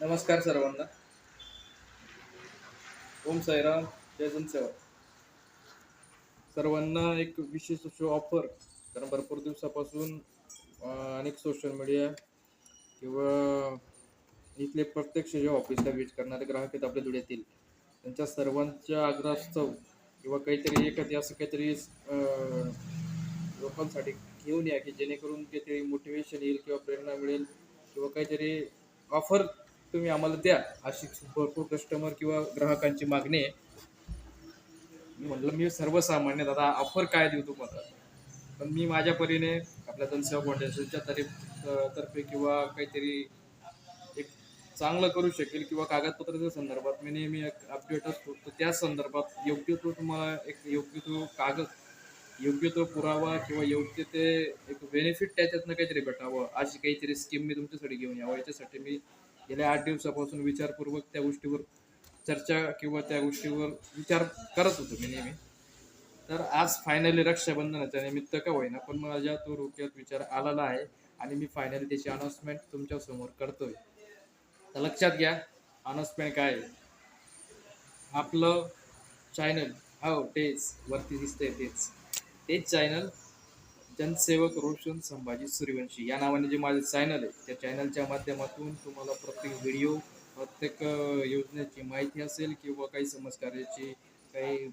नमस्कार सर्वांना. ओम साईराम जयजन सेवा सर्वांना एक विशेष अशी ऑफर कारण भरपूर दिवसापासून अनेक सोशल मीडिया किंवा इथले प्रत्यक्ष जे ऑफिसला विजिट करणारे ग्राहक आहेत आपल्या धुळ्यातील त्यांच्या सर्वांच्या आग्रहास्तव किंवा काहीतरी एखादी असं काहीतरी लोकांसाठी घेऊन या की जेणेकरून काहीतरी मोटिवेशन येईल किंवा प्रेरणा मिळेल किंवा काहीतरी ऑफर तुम्ही आम्हाला द्या अशी भरपूर कस्टमर किंवा ग्राहकांची मागणी आहे. मी म्हटलं मी सर्वसामान्य दादा ऑफर काय देऊ तुम्हाला? पण मी माझ्या परीने आपल्या जनसेवा फाउंडेशनच्या तरी तर्फे किंवा काहीतरी एक चांगलं करू शकेल किंवा कागदपत्राच्या संदर्भात मी नेहमी एक अपडेट असतो. तर त्या संदर्भात योग्य तो तुम्हाला एक योग्य तो कागद योग्य तो पुरावा किंवा योग्य ते एक बेनिफिट त्याच्यातनं काहीतरी भेटावं. अशी काहीतरी स्कीम मी तुमच्यासाठी घेऊन यावं. याच्यासाठी मी गेल्या आठ दिवसापासून विचारपूर्वक त्या गोष्टीवर चर्चा किंवा त्या गोष्टीवर विचार करत होतो मी नेहमी. तर आज फायनली रक्षाबंधनाच्या निमित्त का होईना पण माझ्या तो रोक्यात विचार आलेला आहे आणि मी फायनली त्याची अनाउन्समेंट तुमच्यासमोर करतोय. तर लक्षात घ्या अनाउन्समेंट काय आहे? आपलं चॅनल हो तेच वरती दिसतंय तेच. तेच चॅनल जनसेवक रोशन संभाजी सूर्यवंशी. या नावाने जे माझं चॅनल आहे त्या चॅनलच्या माध्यमातून तुम्हाला प्रत्येक व्हिडिओ प्रत्येक योजनेची माहिती असेल किंवा काही समजकार्याची काही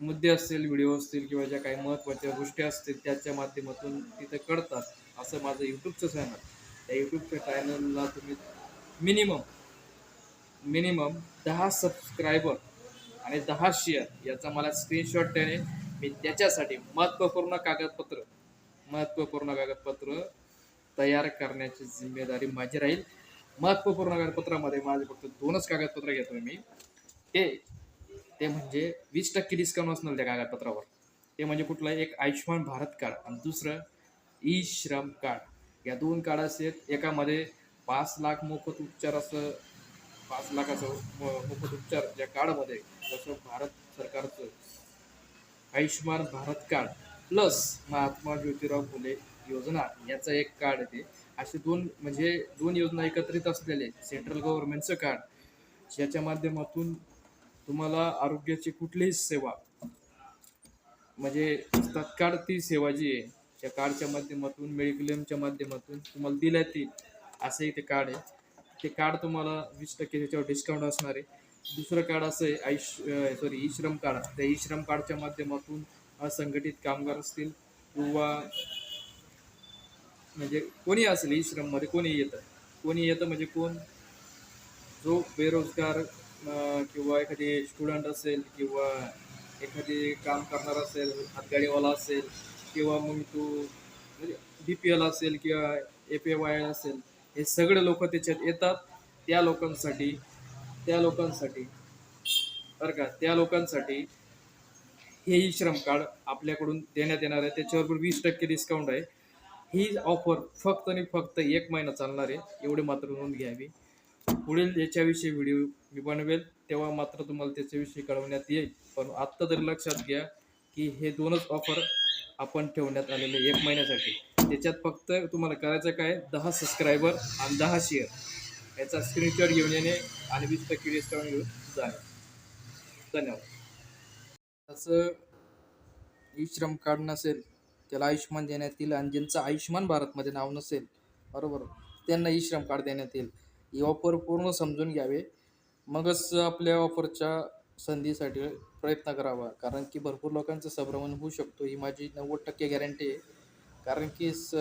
मुद्दे असतील व्हिडिओ असतील किंवा ज्या काही महत्त्वाच्या गोष्टी असतील त्याच्या माध्यमातून तिथे कळतात. असं माझं यूट्यूबचं चॅनल त्या यूट्यूबच्या चॅनलला तुम्ही मिनिमम मिनिमम दहा सबस्क्रायबर आणि दहा शेअर याचा मला स्क्रीनशॉट त्याने मी त्याच्यासाठी महत्त्वपूर्ण कागदपत्र महत्त्वपूर्ण कागदपत्र तयार करण्याची जिम्मेदारी माझी राहील. महत्त्वपूर्ण कागदपत्रामध्ये माझे फक्त दोनच कागदपत्र घेतोय मी. ते ते म्हणजे वीस टक्के डिस्काउंट असणार त्या कागदपत्रावर. ते म्हणजे कुठलं एक आयुष्यमान भारत कार्ड आणि दुसरं ई श्रम कार्ड. या दोन कार्ड आहेत एकामध्ये पाच लाख मोफत उपचार असं पाच लाखाचं मोफत उपचार ज्या कार्डमध्ये जसं भारत सरकारचं आयुष्यमान भारत कार्ड प्लस महात्मा ज्योतिराव फुले योजना याचं एक कार्ड येते असे दोन म्हणजे दोन योजना एकत्रित असलेले सेंट्रल गव्हर्नमेंटचं कार्ड ज्याच्या माध्यमातून तुम्हाला आरोग्याची कुठलीही सेवा म्हणजे तत्काळ ती सेवा जी आहे त्या कार्डच्या माध्यमातून मेडिक्लेमच्या माध्यमातून तुम्हाला दिल्या ती असंही ते कार्ड आहे. ते कार्ड तुम्हाला वीस टक्के त्याच्यावर डिस्काउंट असणार आहे. दुसरं कार्ड असं आहे Ayush sorry e Shram card. त्या ई श्रम कार्डच्या माध्यमातून असंघटित कामगार असतील किंवा म्हणजे कोणी असेल ई श्रममध्ये कोणी येतं? कोणी येतं म्हणजे कोण? जो बेरोजगार किंवा एखादी स्टुडंट असेल किंवा एखादी काम करणार असेल हातगाडीवाला असेल किंवा मग तो म्हणजे डी पी एल असेल किंवा ए पी वाय असेल हे सगळे लोक त्याच्यात येतात. त्या लोकांसाठी त्या लोकांसाठी बरं का त्या लोकांसाठी हे ई श्रम कार्ड आपल्याकडून देण्यात येणार आहे. त्याच्यावर वीस टक्के डिस्काउंट आहे. ही ऑफर फक्त आणि फक्त एक महिना चालणार आहे. एवढे मात्र नोंद घ्यावी. पुढील याच्याविषयी व्हिडिओ मी बनवेल तेव्हा मात्र तुम्हाला त्याच्याविषयी कळवण्यात येईल. पण आत्ता तरी लक्षात घ्या की हे दोनच ऑफर आपण ठेवण्यात आलेले एक महिन्यासाठी. त्याच्यात फक्त तुम्हाला करायचं काय? दहा सबस्क्रायबर आणि दहा शेअर याचा स्क्रीनशॉट घेऊन येणे आणि वीस टक्के डिस्काउंट घेऊन जाणे. धन्यवाद. तसं ई श्रम कार्ड नसेल त्याला आयुष्यमान देण्यात येईल आणि ज्यांचं आयुष्यमान भारतमध्ये नाव नसेल बरोबर त्यांना ई श्रम कार्ड देण्यात येईल. ही ऑफर पूर्ण समजून घ्यावे. मगच आपल्या ऑफरच्या संधीसाठी प्रयत्न करावा. कारण की भरपूर लोकांचं संभ्रमण होऊ शकतो. ही माझी नव्वद टक्के गॅरंटी आहे. कारण की स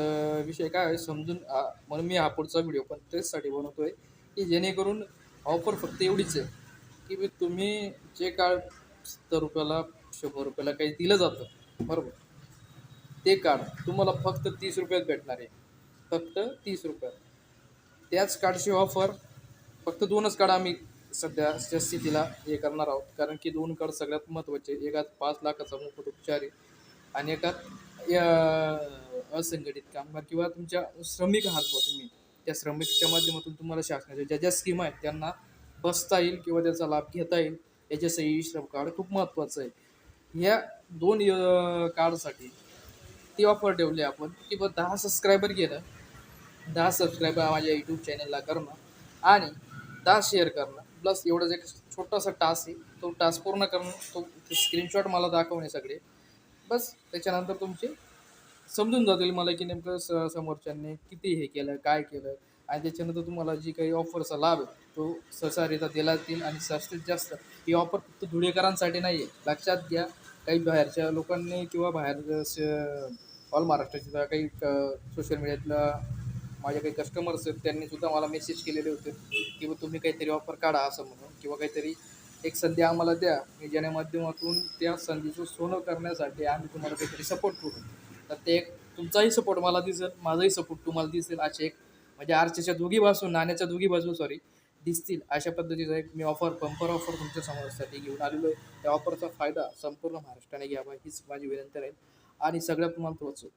विषय काय आहे समजून म्हणून मी हा पुढचा व्हिडिओ पण तेचसाठी आहे की जेणेकरून ऑफर फक्त एवढीच आहे की तुम्ही जे कार्ड सत्तर रुपयाला शंभर रुपयाला काही दिलं जातं बरोबर? ते कार्ड तुम्हाला फक्त तीस रुपयात भेटणार आहे फक्त तीस रुपयात. त्याच कार्डची ऑफर फक्त दोनच कार्ड आम्ही सध्याच्या स्थितीला हे करणार आहोत कारण की दोन कार्ड सगळ्यात महत्त्वाचे एकात पाच लाखाचा मोफत उपचार आहे आणि एकात या असंघटित कामगार किंवा तुमच्या श्रमिक आहात बा तुम्ही त्या श्रमिकच्या माध्यमातून तुम्हाला शासनाच्या ज्या ज्या स्कीम आहेत त्यांना बसता येईल किंवा त्याचा लाभ घेता येईल याच्यासाठी ई श्रम कार्ड खूप महत्त्वाचं आहे. ह्या दोन कार्डसाठी ती ऑफर ठेवली आपण की बघ दहा सबस्क्रायबर केलं दहा सबस्क्रायबर माझ्या यूट्यूब चॅनलला करणं आणि दहा शेअर करणं प्लस एवढंच एक छोटासा टास्क आहे तो टास्क पूर्ण करणं तो स्क्रीनशॉट मला दाखवणे सगळे. बस त्याच्यानंतर तुमचे समजून जातील मला की नेमकं स समोरच्यांनी किती हे केलं काय केलं. आणि त्याच्यानंतर तुम्हाला जी काही ऑफरचा लाभ आहे तो सहसारिता दिला जातील आणि जास्तीत जास्त ही ऑफर फक्त धुळेकरांसाठी नाही आहे लक्षात घ्या काही बाहेरच्या लोकांनी किंवा बाहेर ऑल महाराष्ट्राची काही सोशल मीडियातल्या माझे काही कस्टमर्स आहेत त्यांनी सुद्धा मला मेसेज केलेले होते किंवा तुम्ही काहीतरी ऑफर काढा असं म्हणून किंवा काहीतरी एक संधी आम्हाला द्या. की ज्याने माध्यमातून त्या संधीचं सोनं करण्यासाठी आम्ही तुम्हाला काहीतरी सपोर्ट करू. तर ते एक तुमचाही सपोर्ट मला दिसेल माझाही सपोर्ट तुम्हाला दिसेल असे एक म्हणजे आरचेच्या दोघी बाजू नाण्याच्या दोघी बाजू सॉरी दिसतील अशा पद्धतीचा एक मी ऑफर बंपर ऑफर तुमच्या समोरसाठी घेऊन आलेलो आहे. त्या ऑफरचा फायदा संपूर्ण महाराष्ट्राने घ्यावा हीच माझी विनंती राहील आणि सगळ्यात महत्त्वाचं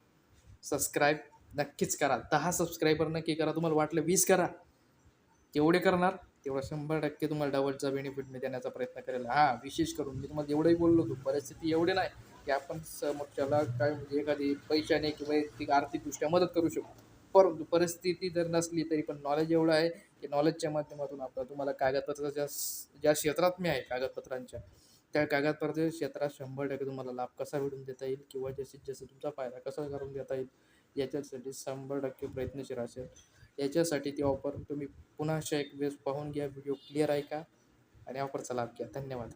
सबस्क्राईब नक्कीच करा. दहा सबस्क्रायबर नक्की करा. तुम्हाला वाटलं वीस करा. तेवढे करणार. तेवढा शंभर टक्के तुम्हाला डबलचा बेनिफिट मी देण्याचा प्रयत्न करेल. हां विशेष करून मी तुम्हाला एवढंही बोललो होतो परिस्थिती एवढे नाही. की आपण समोरच्याला काय म्हणजे एखादी पैशाने किंवा ती आर्थिकदृष्ट्या मदत करू शकतो परंतु परिस्थिती जर नसली तरी पण नॉलेज एवढं आहे की नॉलेजच्या माध्यमातून आपलं तुम्हाला कागदपत्राच्या ज्या ज्या क्षेत्रात मी आहे कागदपत्रांच्या त्या कागदपत्राच्या क्षेत्रात शंभर टक्के तुम्हाला लाभ कसा मिळून देता येईल किंवा जास्तीत जास्त तुमचा फायदा कसा करून देता येईल याच्यासाठी शंभर टक्के प्रयत्नशील असेल. याच्यासाठी ती ऑफर तुम्ही पुन्हा अशा एक वेळेस पाहून घ्या. व्हिडिओ क्लिअर आहे का? आणि ऑफरचा लाभ घ्या. धन्यवाद.